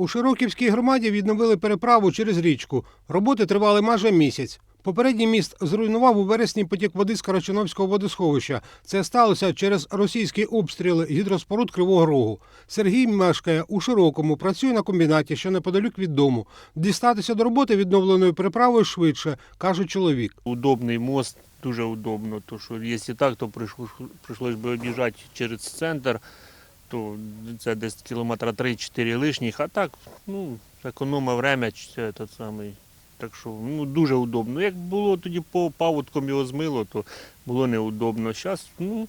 У Широківській громаді відновили переправу через річку. Роботи тривали майже місяць. Попередній міст зруйнував у вересні потік води з Карачуновського водосховища. Це сталося через російські обстріли гідроспоруд Кривого Рогу. Сергій мешкає у Широкому, працює на комбінаті, що неподалік від дому. Дістатися до роботи відновленою переправою швидше, каже чоловік. Удобний мост, дуже удобно. То що якщо так, то прийшло- прийшлось би об'їжджати через центр, то це десь кілометра 3-4 лишніх, а так, ну, економа время, це той самий. Так що ну, дуже удобно. Як було тоді по паводкам його змило, то було неудобно. Зараз ну,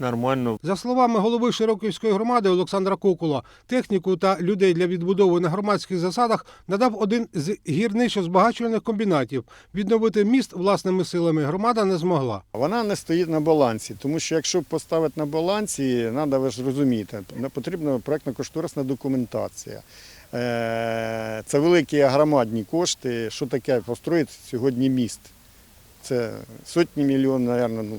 нормально. За словами голови Широківської громади Олександра Кокула, техніку та людей для відбудови на громадських засадах надав один з гірничо-збагачувальних комбінатів. Відновити міст власними силами громада не змогла. Вона не стоїть на балансі, тому що якщо поставити на балансі, треба ви ж розуміти, потрібна проєктно-кошторисна документація. Е, Це великі громадні кошти. Що таке построїти сьогодні міст? Це сотні мільйонів, мабуть, ну,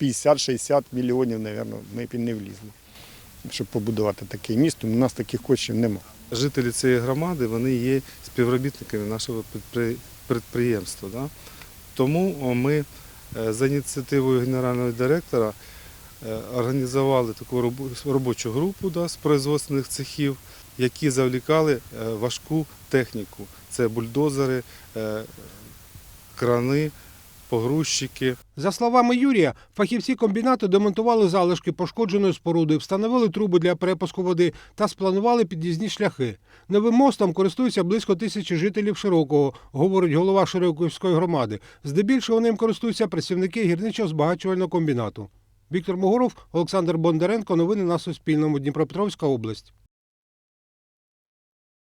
50-60 мільйонів, мабуть, ми б і не влізли, щоб побудувати такий міст, тому у нас таких коштів немає. Жителі цієї громади вони є співробітниками нашого підприємства. Да? Тому ми е, за ініціативою генерального директора е, організували таку робочу групу да, з производственних цехів, які завлікали е, важку техніку. Це бульдозери, крани, погрузчики. За словами Юрія, фахівці комбінату демонтували залишки пошкодженої споруди, встановили труби для перепуску води та спланували під'їзні шляхи. Новим мостом користуються близько тисячі жителів Широкого, говорить голова Широківської громади. Здебільшого ним користуються працівники гірничо-збагачувального комбінату. Віктор Могоров, Олександр Бондаренко. Новини на Суспільному. Дніпропетровська область.